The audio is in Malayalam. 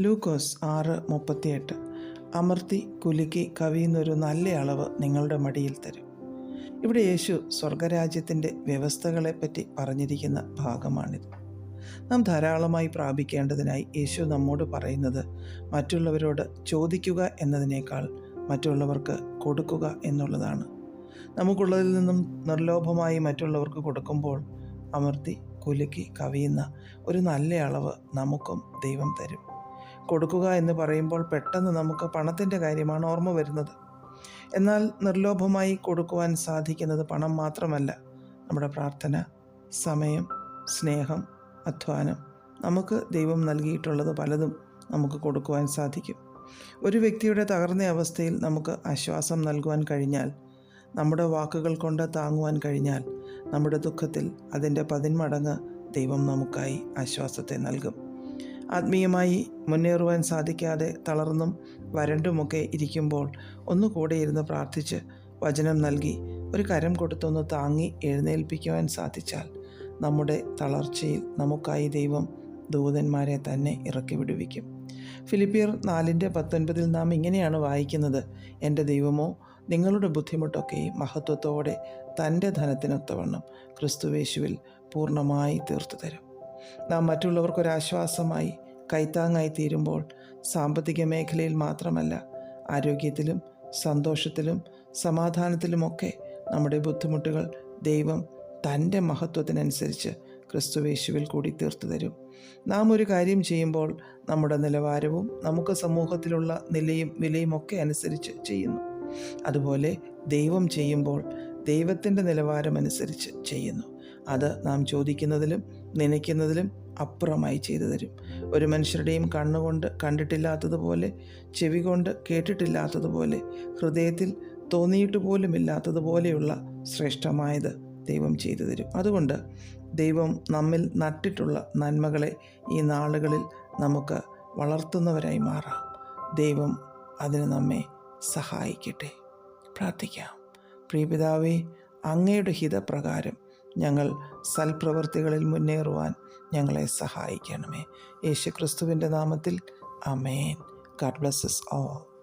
ലൂക്കോസ് ആറ് മുപ്പത്തിയെട്ട്. അമർത്തി കുലുക്കി കവിയുന്നൊരു നല്ല അളവ് നിങ്ങളുടെ മടിയിൽ തരും. ഇവിടെ യേശു സ്വർഗരാജ്യത്തിന്റെ വ്യവസ്ഥകളെപ്പറ്റി പറഞ്ഞിരിക്കുന്ന ഭാഗമാണിത്. നാം ധാരാളമായി പ്രാപിക്കേണ്ടതിനായി യേശു നമ്മോട് പറയുന്നത് മറ്റുള്ളവരോട് ചോദിക്കുക എന്നതിനേക്കാൾ മറ്റുള്ളവർക്ക് കൊടുക്കുക എന്നുള്ളതാണ്. നമുക്കുള്ളതിൽ നിന്നും നിർലോഭമായി മറ്റുള്ളവർക്ക് കൊടുക്കുമ്പോൾ അമർത്തി കുലുക്കി കവിയുന്ന ഒരു നല്ല അളവ് നമുക്കും ദൈവം തരും. കൊടുക്കുക എന്ന് പറയുമ്പോൾ പെട്ടെന്ന് നമുക്ക് പണത്തിന്റെ കാര്യമാണ് ഓർമ്മ വരുന്നത്. എന്നാൽ നിർലോഭമായി കൊടുക്കുവാൻ സാധിക്കുന്നത് പണം മാത്രമല്ല. നമ്മുടെ പ്രാർത്ഥന സമയം സ്നേഹം അധ്വാനം നമുക്ക് ദൈവം നൽകിയിട്ടുള്ളത് പലതും നമുക്ക് കൊടുക്കുവാൻ സാധിക്കും. ഒരു വ്യക്തിയുടെ തകർന്ന അവസ്ഥയിൽ നമുക്ക് ആശ്വാസം നൽകുവാൻ കഴിഞ്ഞാൽ നമ്മുടെ വാക്കുകൾ കൊണ്ട് താങ്ങുവാൻ കഴിഞ്ഞാൽ നമ്മുടെ ദുഃഖത്തിൽ അതിന്റെ പതിന്മടങ്ങ് ദൈവം നമുക്കായി ആശ്വാസത്തെ നൽകും. ആത്മീയമായി മുന്നേറുവാൻ സാധിക്കാതെ തളർന്നും വരണ്ടുമൊക്കെ ഇരിക്കുമ്പോൾ ഒന്നുകൂടെ ഇരുന്ന് പ്രാർത്ഥിച്ച് വചനം നൽകി ഒരു കരം കൊടുത്തൊന്ന് താങ്ങി എഴുന്നേൽപ്പിക്കുവാൻ സാധിച്ചാൽ നമ്മുടെ തളർച്ചയിൽ നമുക്കായി ദൈവം ദൂതന്മാരെ തന്നെ ഇറക്കി വിടുവിക്കും. ഫിലിപ്പിയർ നാലിന്റെ പത്തൊൻപതിൽ നാം ഇങ്ങനെയാണ് വായിക്കുന്നത്. എന്റെ ദൈവമോ നിങ്ങളുടെ ബുദ്ധിമുട്ടൊക്കെ മഹത്വത്തോടെ തന്റെ ധനത്തിനൊത്തവണ്ണം ക്രിസ്തുവേശുവിൽ പൂർണമായി തീർത്തു തരും നാം മറ്റുള്ളവർക്കൊരാശ്വാസമായി കൈത്താങ്ങായി തീരുമ്പോൾ സാമ്പത്തിക മേഖലയിൽ മാത്രമല്ല ആരോഗ്യത്തിലും സന്തോഷത്തിലും സമാധാനത്തിലുമൊക്കെ നമ്മുടെ ബുദ്ധിമുട്ടുകൾ ദൈവം തന്റെ മഹത്വത്തിനനുസരിച്ച് ക്രിസ്തുവേശുവിൽ കൂടി തീർത്തു തരും. നാം ഒരു കാര്യം ചെയ്യുമ്പോൾ നമ്മുടെ നിലവാരവും നമുക്ക് സമൂഹത്തിലുള്ള നിലയും വിലയും ഒക്കെ അനുസരിച്ച് ചെയ്യുന്നു. അതുപോലെ ദൈവം ചെയ്യുമ്പോൾ ദൈവത്തിന്റെ നിലവാരമനുസരിച്ച് ചെയ്യുന്നു. അത് നാം ചോദിക്കുന്നതിലും നനയ്ക്കുന്നതിലും അപ്പുറമായി ചെയ്തു തരും. ഒരു മനുഷ്യരുടെയും കണ്ണുകൊണ്ട് കണ്ടിട്ടില്ലാത്തതുപോലെ ചെവി കൊണ്ട് കേട്ടിട്ടില്ലാത്തതുപോലെ ഹൃദയത്തിൽ തോന്നിയിട്ട് പോലും ഇല്ലാത്തതുപോലെയുള്ള ശ്രേഷ്ഠമായത് ദൈവം ചെയ്തു തരും. അതുകൊണ്ട് ദൈവം നമ്മിൽ നട്ടിട്ടുള്ള നന്മകളെ ഈ നാളുകളിൽ നമുക്ക് വളർത്തുന്നവരായി മാറാം. ദൈവം അതിന് നമ്മെ സഹായിക്കട്ടെ. പ്രാർത്ഥിക്കാം. പ്രിയപിതാവേ അങ്ങയുടെ ഹിതപ്രകാരം ഞങ്ങൾ സൽപ്രവർത്തികളിൽ മുന്നേറുവാൻ ഞങ്ങളെ സഹായിക്കണമേ. യേശുക്രിസ്തുവിന്റെ നാമത്തിൽ. അമേൻ ഗാഡ് ബ്ലസ്സസ് ഓൾ